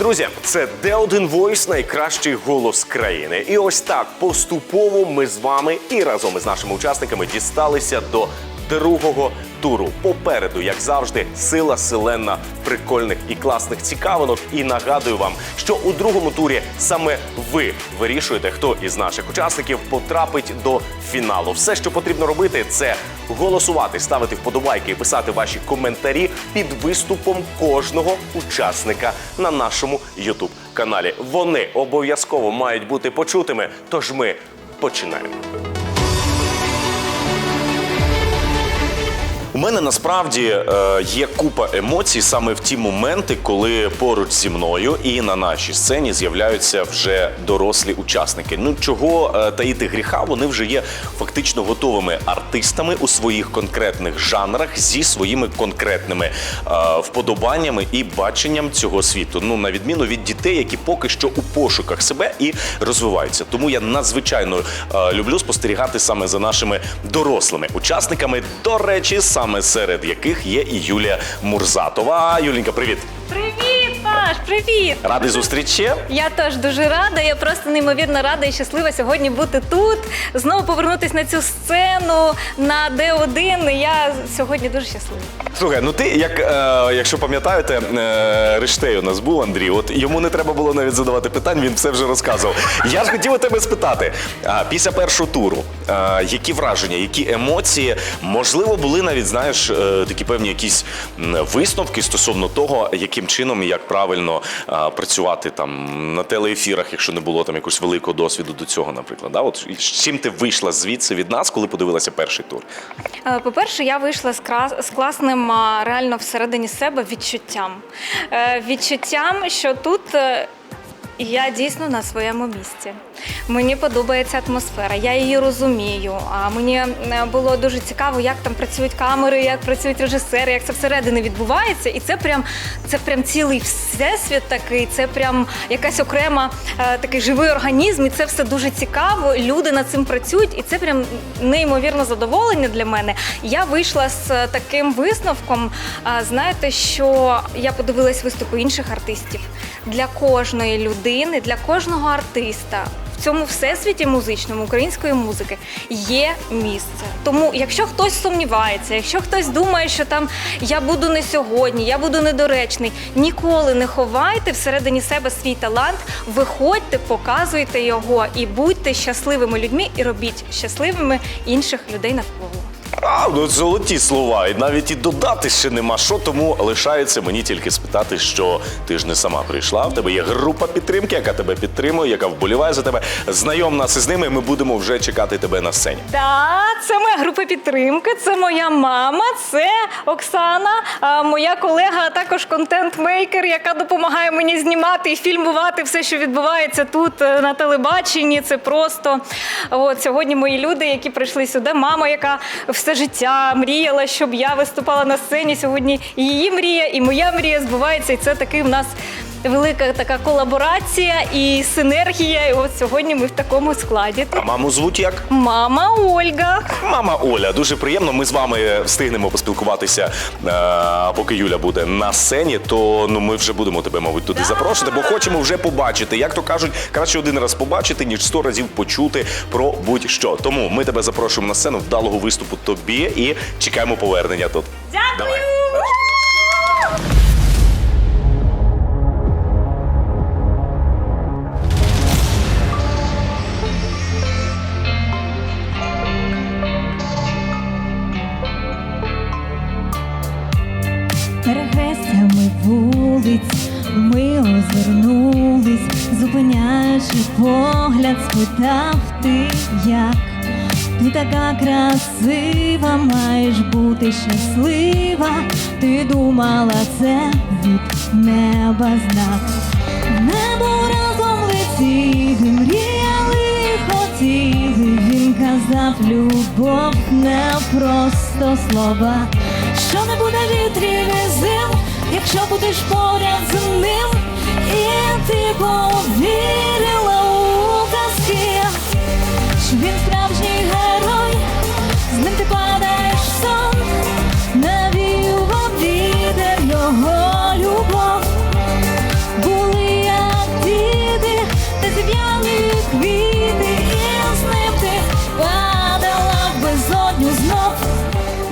Друзі! Це Де1 Voice, найкращий голос країни. І ось так поступово ми з вами і разом із нашими учасниками дісталися до другого туру. Попереду, як завжди, сила селена прикольних і класних цікавинок. І нагадую вам, що у другому турі саме ви вирішуєте, хто із наших учасників потрапить до фіналу. Все, що потрібно робити, це голосувати, ставити вподобайки і писати ваші коментарі під виступом кожного учасника на нашому youtube каналі. Вони обов'язково мають бути почутими. Тож ми починаємо. Мене насправді е, є купа емоцій саме в ті моменти, коли поруч зі мною і на нашій сцені з'являються вже дорослі учасники. Ну чого е, таїти гріха, вони вже є фактично готовими артистами у своїх конкретних жанрах зі своїми конкретними е, вподобаннями і баченням цього світу. Ну на відміну від дітей, які поки що у пошуках себе і розвиваються. Тому я надзвичайно люблю спостерігати саме за нашими дорослими учасниками. До речі, саме серед яких є і Юлія Мурзатова. Юлінька, привіт! Привіт, Паш, привіт! Радий зустрічі. Я теж дуже рада. Я просто неймовірно рада і щаслива сьогодні бути тут. Знову повернутися на цю сцену на Д1. Я сьогодні дуже щаслива. Слухай, ну ти, як е, якщо пам'ятаєте, е, Рештей у нас був Андрій. От йому не треба було навіть задавати питань, він все вже розказував. Я ж хотів у тебе спитати: а, після першого туру, е, які враження, які емоції, можливо, були навіть, знаєш, е, такі певні якісь висновки стосовно того, яким чином і як правильно е, працювати там на телеефірах, якщо не було там якогось великого досвіду до цього, наприклад. Да? От чим ти вийшла звідси від нас, коли подивилася перший тур? Е, По-перше, я вийшла з, крас... з класним а, реально всередині себе відчуттям. Е, Відчуттям, що тут. Я дійсно на своєму місці. Мені подобається атмосфера, я її розумію. А мені е, було дуже цікаво, як там працюють камери, як працюють режисери, як це всередині відбувається. І це прям це прям цілий всесвіт такий, це прям якась окрема е, такий живий організм, і це все дуже цікаво. Люди над цим працюють, і це прям неймовірне задоволення для мене. Я вийшла з е, таким висновком. Знаєте, що я подивилась виступи інших артистів для кожної людини, для кожного артиста. В цьому всесвіті музичному української музики є місце. Тому, якщо хтось сумнівається, якщо хтось думає, що там я буду не сьогодні, я буду недоречний, ніколи не ховайте всередині себе свій талант, виходьте, показуйте його і будьте щасливими людьми і робіть щасливими інших людей навколо. А, ну золоті слова. І навіть і додати ще нема що, тому лишається мені тільки спитати, що ти ж не сама прийшла. В тебе є група підтримки, яка тебе підтримує, яка вболіває за тебе. Знайом нас із ними. Ми будемо вже чекати тебе на сцені. Так, це моя група підтримки, це моя мама, це Оксана, моя колега, а також контент-мейкер, яка допомагає мені знімати і фільмувати все, що відбувається тут е, на телебаченні. Це просто от сьогодні мої люди, які прийшли сюди. Мама, яка все життя мріяла, щоб я виступала на сцені. Сьогодні і її мрія, і моя мрія збувається. І це такий в нас. Велика така колаборація і синергія. І от сьогодні ми в такому складі. А маму звуть як? Мама Ольга. Мама Оля, дуже приємно. Ми з вами встигнемо поспілкуватися, е, поки Юля буде на сцені. То ну ми вже будемо тебе, мабуть, туди запрошувати, бо хочемо вже побачити. Як то кажуть, краще один раз побачити, ніж сто разів почути про будь-що. Тому ми тебе запрошуємо на сцену вдалого виступу тобі і чекаємо повернення тут. Дякую! Давай. Вулиць ми озирнулись, зупиняючи погляд, спитав ти як. Ти така красива, маєш бути щаслива. Ти думала, це від неба знак. Небо разом летіли, мріяли, хотіли. Він казав, любов не просто слова. Що не буде вітрів і зим, якщо будеш поряд з ним, і ти повірила у казки, що він справжній герой, з ним ти падаєш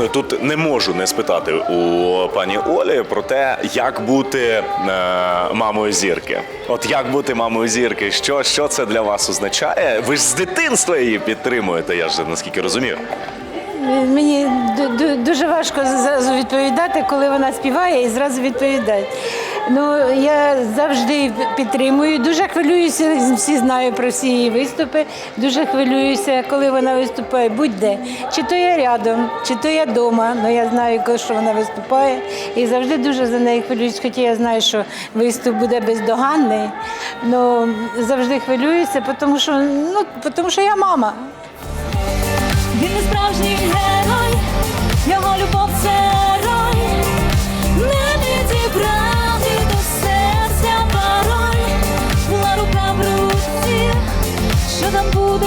тут не можу не спитати у пані Олі про те, як бути е, мамою зірки. От як бути мамою зірки? Що, що це для вас означає? Ви ж з дитинства її підтримуєте, я ж наскільки розумію. Мені ду- ду- дуже важко відповідати, коли вона співає і зразу відповідати. Ну, я завжди підтримую. Дуже хвилююся, всі знають про всі її виступи. Дуже хвилююся, коли вона виступає будь-де. Чи то я рядом, чи то я вдома. Ну я знаю, що вона виступає. І завжди дуже за неї хвилююсь, хоча я знаю, що виступ буде бездоганний. Ну завжди хвилююся, тому що, ну, тому що я мама. Він не справжній герой, його любов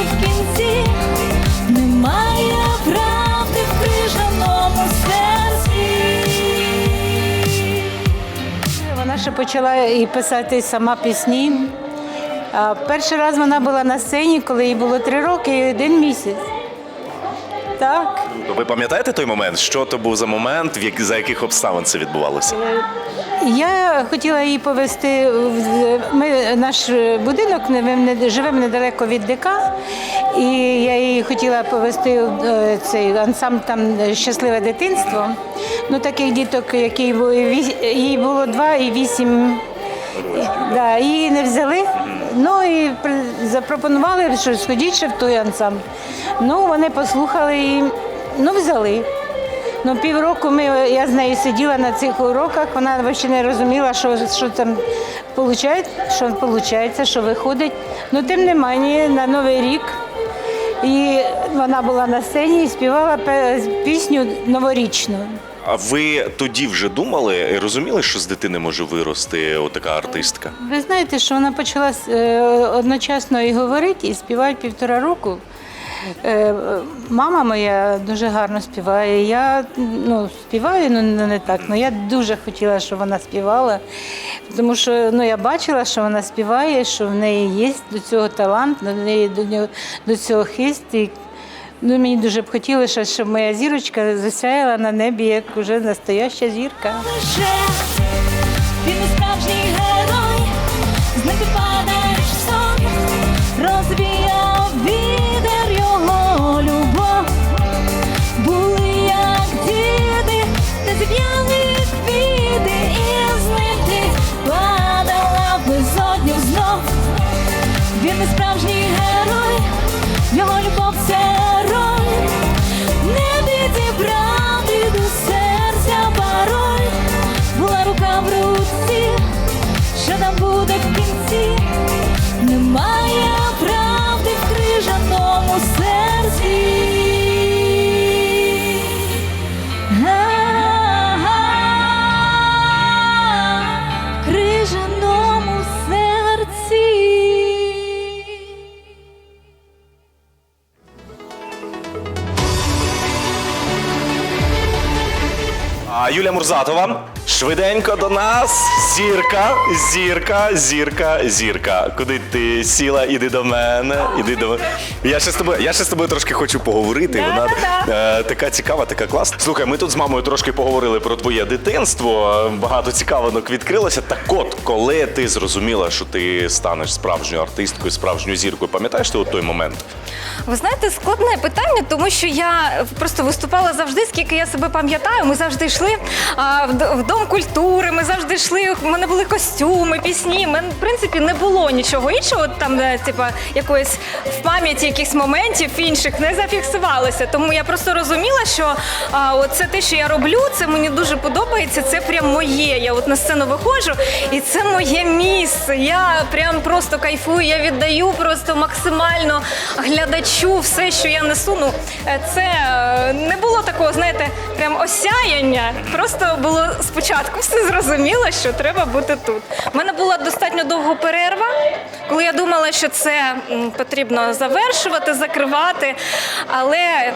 в кінці, немає правди в крижаному серці. Вона ще почала і писати сама пісні. Перший раз вона була на сцені, коли їй було три роки і один місяць. Так. Ви пам'ятаєте той момент? Що то був за момент, за яких обставин це відбувалося? Я хотіла її повезти. Ми наш будинок ми живемо недалеко від ДК, і я її хотіла повезти в е, цей ансамбль там щасливе дитинство. Ну таких діток, які їй було два і вісім. Да, її не взяли. Ну і запропонували, що сходіть ще в той ансамбль. Ну, вони послухали і ну, взяли. Ну, півроку ми, я з нею сиділа на цих уроках, вона взагалі не розуміла, що, що там виходить, що виходить, що виходить. Ну, тим не менше, на Новий рік. І вона була на сцені і співала пісню новорічну. А ви тоді вже думали і розуміли, що з дитини може вирости отака артистка? Ви знаєте, що вона почала е, одночасно і говорити, і співати півтора року. Е, Мама моя дуже гарно співає. Я ну, співаю, ну не так. Ну я дуже хотіла, щоб вона співала, тому що ну, я бачила, що вона співає, що в неї є до цього талант, до неї до до цього хист. І, ну, мені дуже б хотілося, щоб моя зірочка засяяла на небі, як уже настояща зірка. він справжній герой, Мурзатова швиденько до нас. Зірка, зірка, зірка, зірка. Куди ти сіла? Іди до мене. Іди до мене. Я ще з тобою, я ще з тобою трошки хочу поговорити. Вона е, така цікава, така класна. Слухай, ми тут з мамою трошки поговорили про твоє дитинство. е, Багато цікавинок відкрилося. Так от, коли ти зрозуміла, що ти станеш справжньою артисткою, справжньою зіркою, пам'ятаєш ти от той момент? Ви знаєте, складне питання, тому що я просто виступала завжди, скільки я себе пам'ятаю. Ми завжди йшли а, в, в дом культури, ми завжди йшли. У мене були костюми, пісні. У мене, в принципі, не було нічого іншого. Там, де, типа, якоїсь в пам'яті якихось моментів інших не зафіксувалося. Тому я просто розуміла, що а, от це те, що я роблю, це мені дуже подобається. Це прям моє. Я от на сцену виходжу, і це моє місце. Я прям просто кайфую. Я віддаю просто максимально глядачу все, що я несу. Ну е, це е, не було такого, знаєте, прям осяяння. Просто було спочатку все зрозуміло, що треба бути тут. У мене була достатньо довга перерва, коли я думала, що це потрібно завершувати, закривати. Але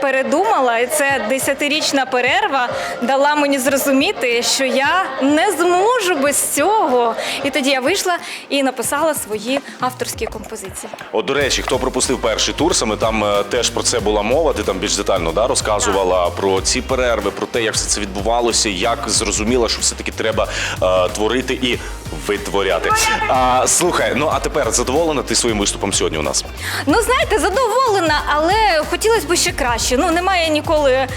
передумала, і це десятирічна перерва дала мені зрозуміти, що я не зможу без цього. І тоді я вийшла і написала свої авторські композиції. От, до речі, хто пропустив перший тур, саме там е, теж про це була мова. Ти там більш детально да, розказувала про ці перерви, про те, як все це відбувалося, як зрозуміла, що все-таки треба е, творити і витворяти. А, слухай, ну а тепер задоволена ти своїм виступом сьогодні у нас? Ну, знаєте, задоволена, але хотілося б ще краще. Ну, немає ніколи е,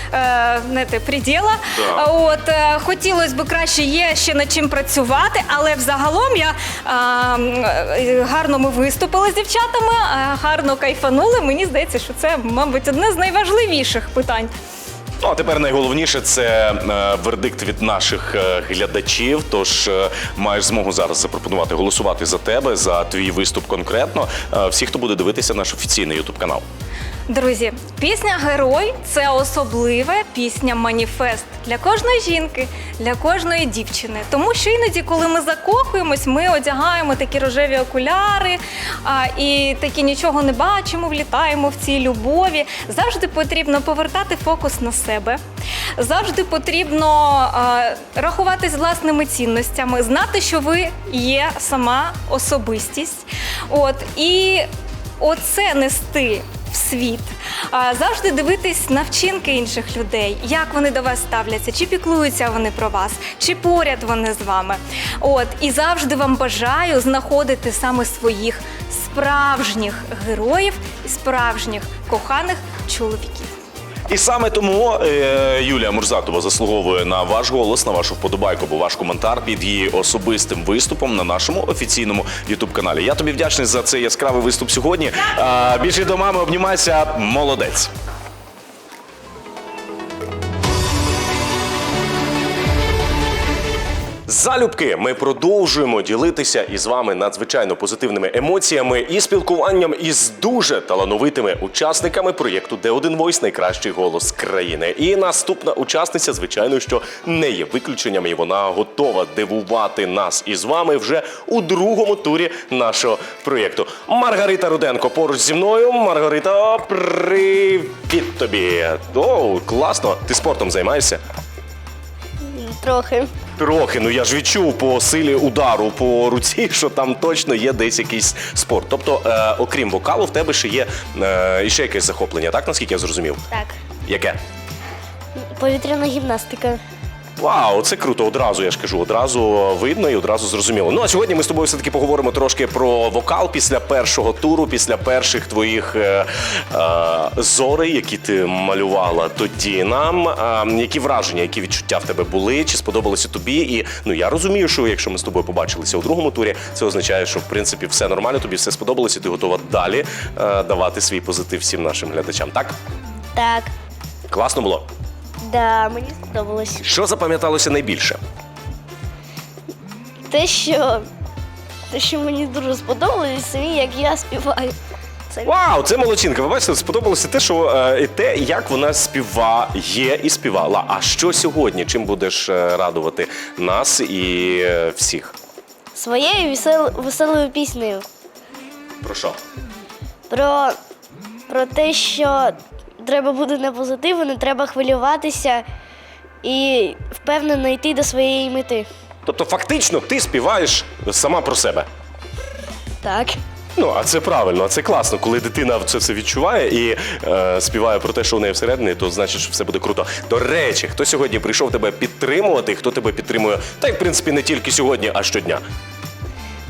знаєте, приділа. Да. От е, хотілося б краще, є ще над чим працювати, але взагалом я е, е, гарно ми виступили з дівчатами, е, гарно кайфанули. Мені здається, що це, мабуть, одне з найважливіших питань. Ну а тепер найголовніше це е, вердикт від наших е, глядачів. Тож е, маєш змогу зараз запропонувати голосувати за тебе, за твій виступ конкретно. Всі, хто буде дивитися наш офіційний ютуб канал. Друзі, пісня Герой це особлива пісня маніфест для кожної жінки, для кожної дівчини. Тому що іноді, коли ми закохуємось, ми одягаємо такі рожеві окуляри а, і такі нічого не бачимо, влітаємо в цій любові. Завжди потрібно повертати фокус на себе. Завжди потрібно а, рахуватись власними цінностями, знати, що ви є сама особистість. От і оце нести в світ. Завжди дивитись на вчинки інших людей, як вони до вас ставляться, чи піклуються вони про вас, чи поряд вони з вами. От і завжди вам бажаю знаходити саме своїх справжніх героїв і справжніх коханих чоловіків. І саме тому е, Юлія Мурзатова заслуговує на ваш голос, на вашу вподобайку, або ваш коментар під її особистим виступом на нашому офіційному ютуб каналі. Я тобі вдячний за цей яскравий виступ сьогодні. Е, більше до мами, обнімайся, молодець. Залюбки ми продовжуємо ділитися із вами надзвичайно позитивними емоціями і спілкуванням із дуже талановитими учасниками проєкту Де один Войс найкращий голос країни. І наступна учасниця, звичайно, що не є виключенням, і вона готова дивувати нас із вами вже у другому турі нашого проєкту. Маргарита Руденко поруч зі мною. Маргарита, привіт тобі! О, класно! Ти спортом займаєшся? Трохи. Трохи, ну я ж відчув по силі удару по руці, що там точно є десь якийсь спорт. Тобто, е, окрім вокалу, в тебе ще є е, ще якесь захоплення, так наскільки я зрозумів? Так. Яке? Повітряна гімнастика. Вау, це круто. Одразу я ж кажу, одразу видно і одразу зрозуміло. Ну а сьогодні ми з тобою все-таки поговоримо трошки про вокал після першого туру, після перших твоїх е, е, зорей, які ти малювала тоді нам. Е, які враження, які відчуття в тебе були? Чи сподобалося тобі? І ну я розумію, що якщо ми з тобою побачилися у другому турі, це означає, що в принципі все нормально, тобі все сподобалося, ти готова далі е, давати свій позитив всім нашим глядачам. Так Так. класно було. Да, мені сподобалось. Що запам'яталося найбільше? Те, що. Те, що мені дуже сподобалось, самі, як я співаю. Це Вау, це молодчинка. Ви бачите, сподобалося те, що е, і те, як вона співає і співала. А що сьогодні? Чим будеш е, радувати нас і е, всіх? своєю весел... веселою піснею. Про що? Про... Про те, що треба бути на позитиву, не треба хвилюватися і впевнено йти до своєї мети. Тобто, фактично, ти співаєш сама про себе. Так. Ну, а це правильно, а це класно. Коли дитина це все відчуває і е, співає про те, що у неї всередині, то значить, що все буде круто. До речі, хто сьогодні прийшов тебе підтримувати, хто тебе підтримує, та й в принципі не тільки сьогодні, а щодня.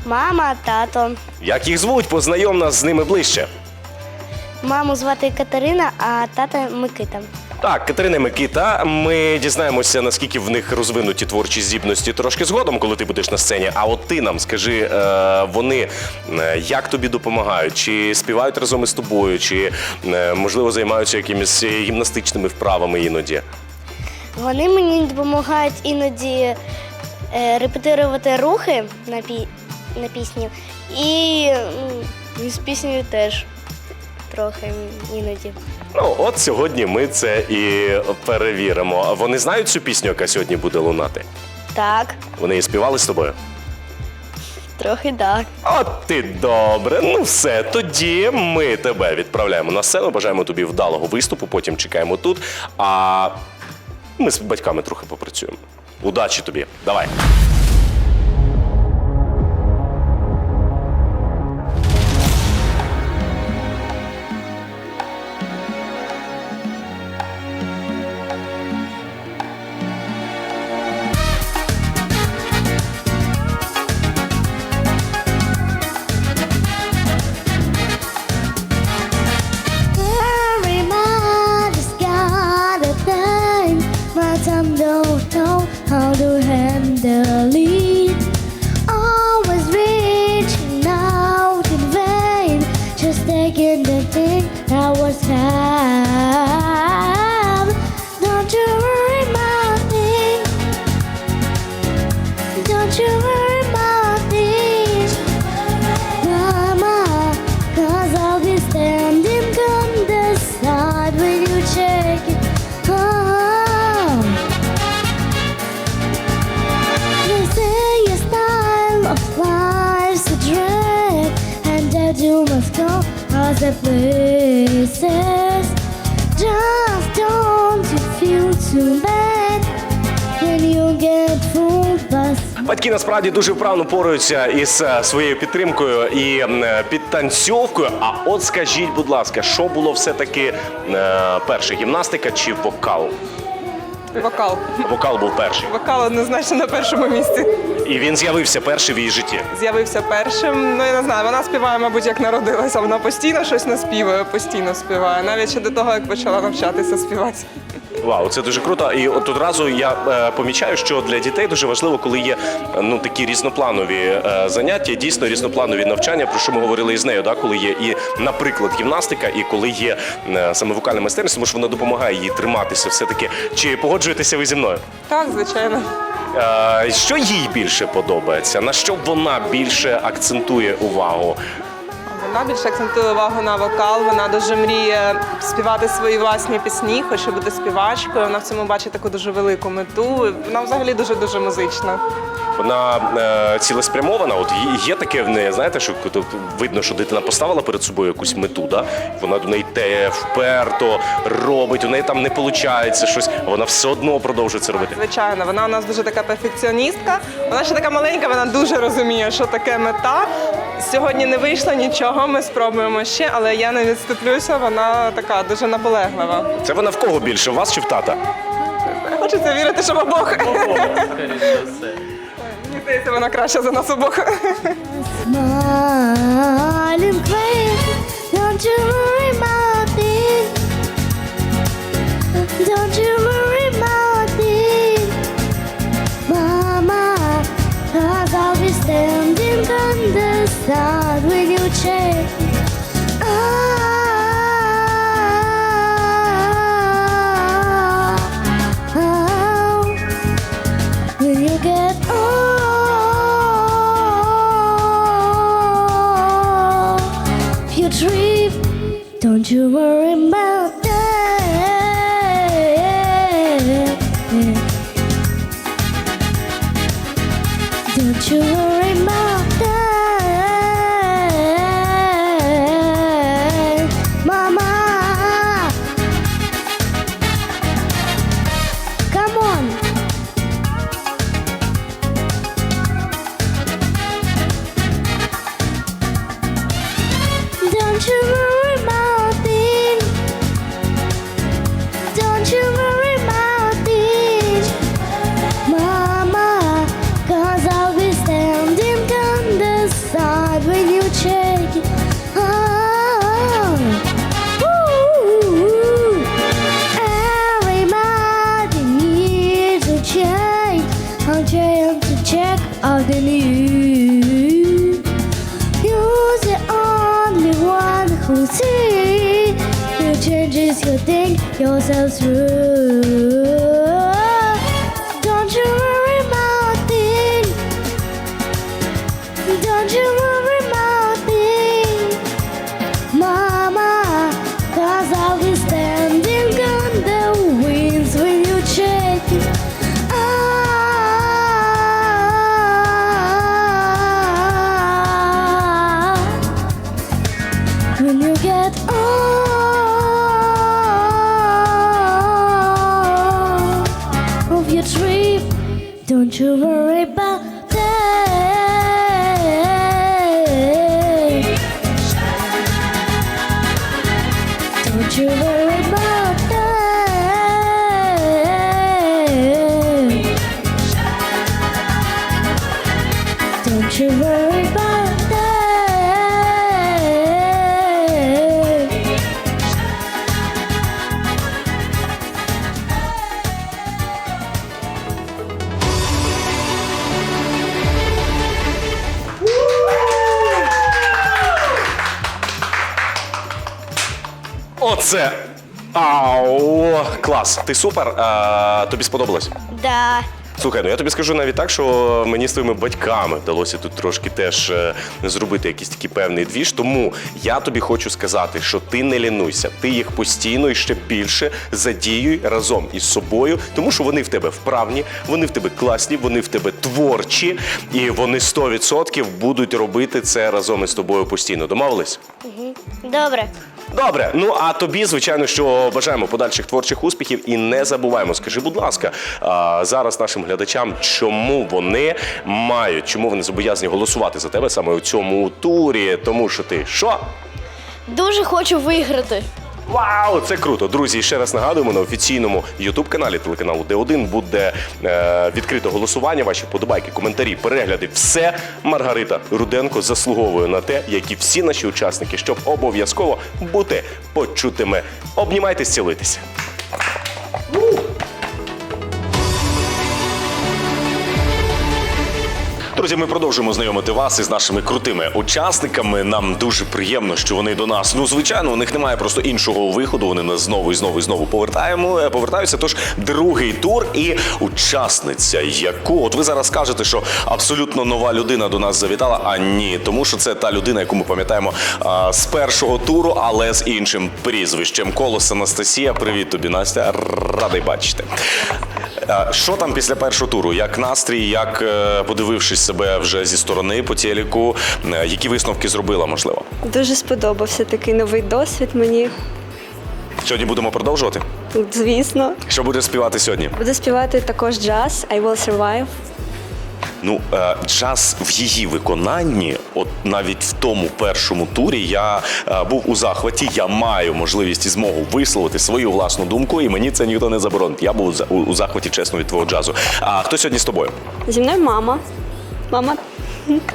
Мама, тато. Як їх звуть, познайом нас з ними ближче. Маму звати Катерина, а тата Микита. Так, Катерина і Микита. Ми дізнаємося, наскільки в них розвинуті творчі здібності трошки згодом, коли ти будеш на сцені. А от ти нам скажи, е, вони е, як тобі допомагають? Чи співають разом із тобою, чи е, можливо займаються якимись гімнастичними вправами іноді? Вони мені допомагають іноді е, репетирувати рухи на, пі... на пісні. І м, з піснею теж трохи іноді. Ну, от сьогодні ми це і перевіримо. Вони знають цю пісню, яка сьогодні буде лунати. Так, Вони її співали з тобою. Трохи так. От ти добре. Ну все, тоді ми тебе відправляємо на сцену. Бажаємо тобі вдалого виступу, потім чекаємо тут. А ми з батьками трохи попрацюємо. Удачі тобі, давай. Батьки насправді дуже вправно пораються із е, своєю підтримкою і е, підтанцьовкою. А от скажіть, будь ласка, що було все-таки е, перше, гімнастика чи вокал? Вокал. Вокал був перший. Вокал однозначно на першому місці. І він з'явився перший в її житті. З'явився першим. Ну я не знаю, вона співає, мабуть, як народилася. Вона постійно щось наспівує, постійно співає. Навіть ще до того, як почала навчатися співати. Вау, це дуже круто. І от одразу я е, помічаю, що для дітей дуже важливо, коли є е, ну такі різнопланові е, заняття, дійсно різнопланові навчання, про що ми говорили із нею, да, коли є і, наприклад, гімнастика, і коли є е, саме вокальна майстерність, тому що вона допомагає їй триматися. Все таки, чи погоджуєтеся ви зі мною? Так, звичайно. Е, що їй більше подобається? На що вона більше акцентує увагу? Вона більше акцентує увагу на вокал. Вона дуже мріє співати свої власні пісні, хоче бути співачкою. Вона в цьому бачить таку дуже велику мету. Вона взагалі дуже дуже музична. Вона е, цілеспрямована. От є, таке в неї, знаєте, що видно, що дитина поставила перед собою якусь мету, да? вона до неї йде вперто робить, у неї там не виходить щось, а вона все одно продовжує це робити. Звичайно, вона у нас дуже така перфекціоністка. Вона ще така маленька, вона дуже розуміє, що таке мета. Сьогодні не вийшло нічого, ми спробуємо ще, але я не відступлюся. Вона така дуже наполеглива. Це вона в кого більше? В вас чи в тата? Хочеться вірити, що в обох. Мені здається, вона краща за нас обох. smiling will see. Your changes, you'll through. Don't you worry about. Оце. Ау, клас. Ти супер. А, тобі сподобалось? Да. Слухай, ну я тобі скажу навіть так, що мені з твоїми батьками вдалося тут трошки теж е, зробити якийсь такий певний двіж. Тому я тобі хочу сказати, що ти не лінуйся, ти їх постійно і ще більше задіюй разом із собою, тому що вони в тебе вправні, вони в тебе класні, вони в тебе творчі, і вони 100% будуть робити це разом із тобою постійно. Домовились? Добре. Добре, ну а тобі, звичайно, що бажаємо подальших творчих успіхів і не забуваємо. Скажи, будь ласка, а, зараз нашим глядачам, чому вони мають, чому вони зобов'язані голосувати за тебе саме у цьому турі? Тому що ти що? Дуже хочу виграти. Вау, це круто! Друзі, ще раз нагадуємо на офіційному youtube каналі телеканалу Д1 буде е, відкрито голосування. Ваші вподобайки, коментарі, перегляди. Все Маргарита Руденко заслуговує на те, як і всі наші учасники, щоб обов'язково бути почутими. Обнімайтесь, цілуйтесь. Друзі, ми продовжуємо знайомити вас із нашими крутими учасниками. Нам дуже приємно, що вони до нас. Ну, звичайно, у них немає просто іншого виходу. Вони нас знову і знову і знову повертаємо. е, Повертаються. Тож другий тур і учасниця, яку от ви зараз скажете, що абсолютно нова людина до нас завітала. А ні, тому що це та людина, яку ми пам'ятаємо а, з першого туру, але з іншим прізвищем. Колос Анастасія. Привіт тобі, Настя. Радий бачити. Що там після першого туру? Як настрій, як е, подивившись себе вже зі сторони по телеку, е, які висновки зробила, можливо? Дуже сподобався такий новий досвід мені. Сьогодні будемо продовжувати. Звісно, Що будеш співати сьогодні? буду співати також джаз I Will Survive. Ну, е, джаз в її виконанні, от навіть в тому першому турі, я е, був у захваті. Я маю можливість і змогу висловити свою власну думку, і мені це ніхто не заборонить. Я був у захваті чесно від твого джазу. А хто сьогодні з тобою? Зі мною мама. Мама,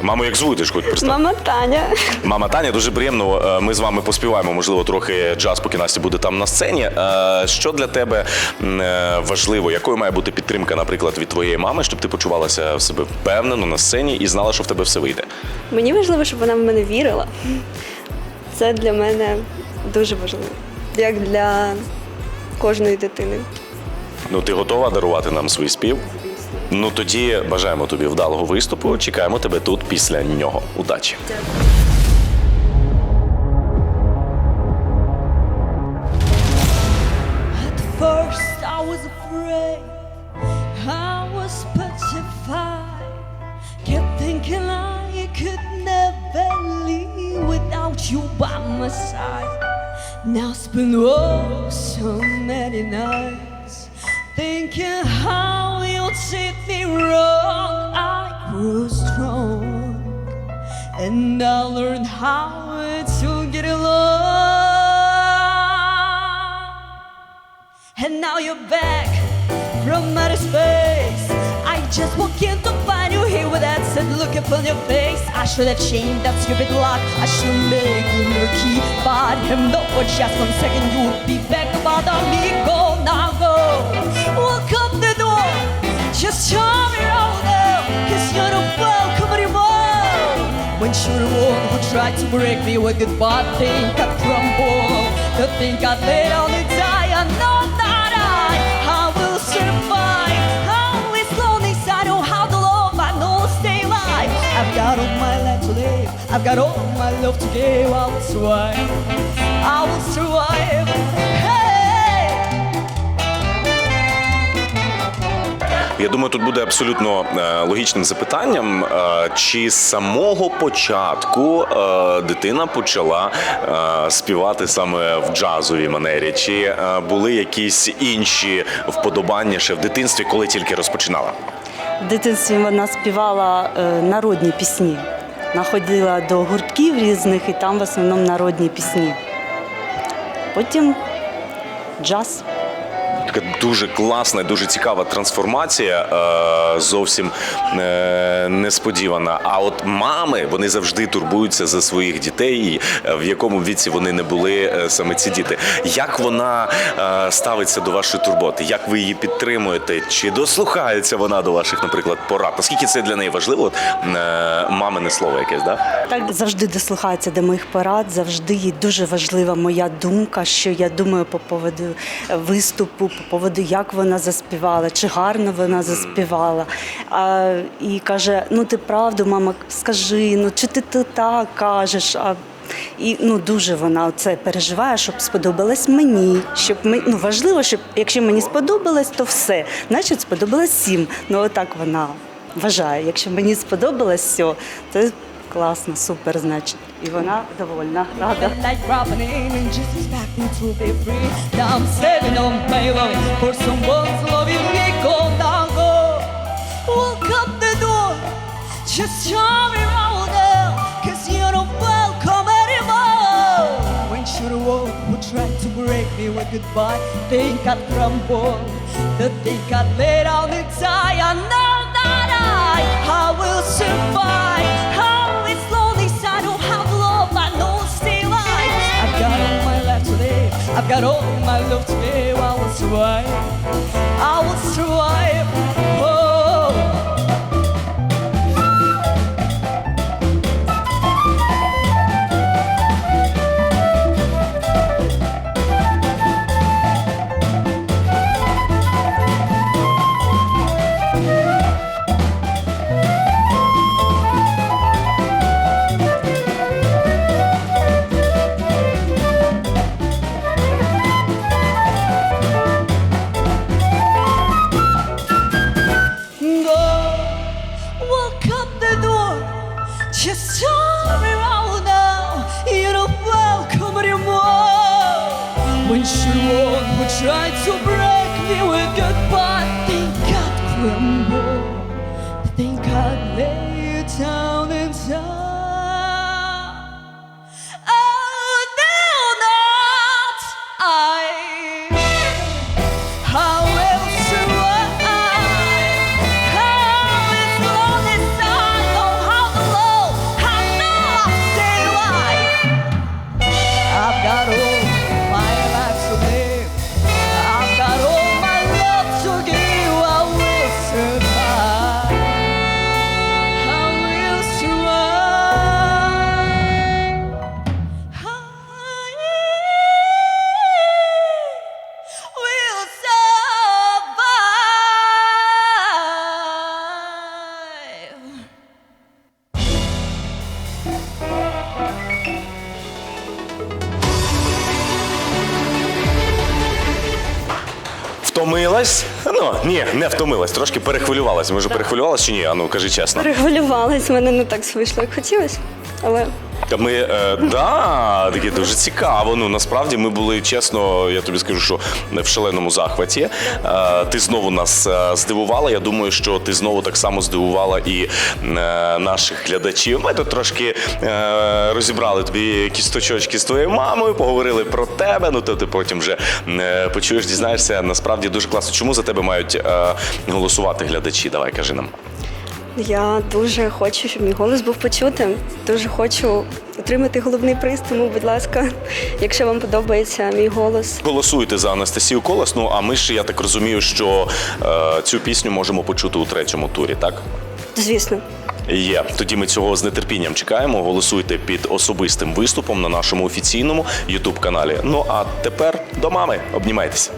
Маму, як звуть, ти ж хоч представ? мама Таня. Мама Таня, дуже приємно. е, Ми з вами поспіваємо, можливо, трохи джаз, поки Настя буде там на сцені. Е, Що для тебе е, важливо? Якою має бути підтримка, наприклад, від твоєї мами, щоб ти почувалася в себе впевнено на сцені і знала, що в тебе все вийде? Мені важливо, щоб вона в мене вірила. Це для мене дуже важливо, як для кожної дитини. Ну, ти готова дарувати нам свій спів? Ну тоді бажаємо тобі вдалого виступу. Чекаємо тебе тут після нього. Удачі! You by my side. Now it's been oh so many nights and I learned how to get along. And now you're back from outer space. I just walk in to find you here with that sad look upon your face. I should have changed that stupid lock. I should make you key. But him though for just one second you would be back about me. Go now go. Walk the door. Just show me around When you're the one who tried to break me with goodbye, think I crumble. To think I lay down and die. I know that I, I will survive. How is lonely, I know how to love. I know stay alive. I've got all my life to live. I've got all my love to give. I will survive. I will survive. Hey. Я думаю, тут буде абсолютно е, логічним запитанням, е, чи з самого початку е, дитина почала співати саме в джазовій манері, чи були якісь інші вподобання ще в дитинстві, коли тільки розпочинала? В дитинстві вона співала народні пісні. Вона ходила до гуртків різних і там в основному народні пісні. Потім джаз. Така дуже класна, дуже цікава трансформація, е, зовсім е, несподівана. А от мами вони завжди турбуються за своїх дітей, е, в якому віці вони не були саме ці діти. Як вона ставиться до вашої турботи? Як ви її підтримуєте? Чи дослухається вона до ваших, наприклад, порад? Наскільки це для неї важливо? От, мамине слово якесь, да? Так завжди дослухається до моїх порад, завжди їй дуже важлива моя думка, що я думаю по поводу виступу, по поводу, як вона заспівала, чи гарно вона заспівала. А, і каже: ну ти правду, мама, скажи, ну чи ти, ти так кажеш? А, і ну дуже вона це переживає, щоб сподобалось мені. Щоб ми ну важливо, щоб якщо мені сподобалось, то все, значить сподобалось всім. Ну отак вона вважає. Якщо мені сподобалось все, то класно, супер, значить. І вона довольна, рада. Just the show me round now. Cause you're not welcome anymore. When should a walk who tried to break me with goodbye? Think I'd crumble. The think I'd lay down and die. I know that I, I will survive. Got all my love to give. I will survive. I will survive. Не втомилась, трошки перехвилювалась. Може, перехвилювалась чи ні? Ану, кажи чесно. Перехвилювалась, в мене не так вийшло, як хотілося. Але Ми е, да, таке дуже цікаво. Ну насправді ми були чесно, я тобі скажу, що в шаленому захваті. Е, ти знову нас е, здивувала. Я думаю, що ти знову так само здивувала і е, наших глядачів. Ми тут трошки е, розібрали тобі якісь точочки з твоєю мамою, поговорили про тебе. Ну то ти потім вже е, почуєш, дізнаєшся. Насправді дуже класно. Чому за тебе мають е, голосувати глядачі? Давай кажи нам. Я дуже хочу, щоб мій голос був почутим. Дуже хочу отримати головний приз. Тому, будь ласка, якщо вам подобається мій голос, Голосуйте за Анастасію Колесну, а ми ж я так розумію, що е, цю пісню можемо почути у третьому турі, так? звісно. Є. Тоді ми цього з нетерпінням чекаємо. Голосуйте під особистим виступом на нашому офіційному Ютуб каналі. Ну а тепер до мами. Обнімайтеся.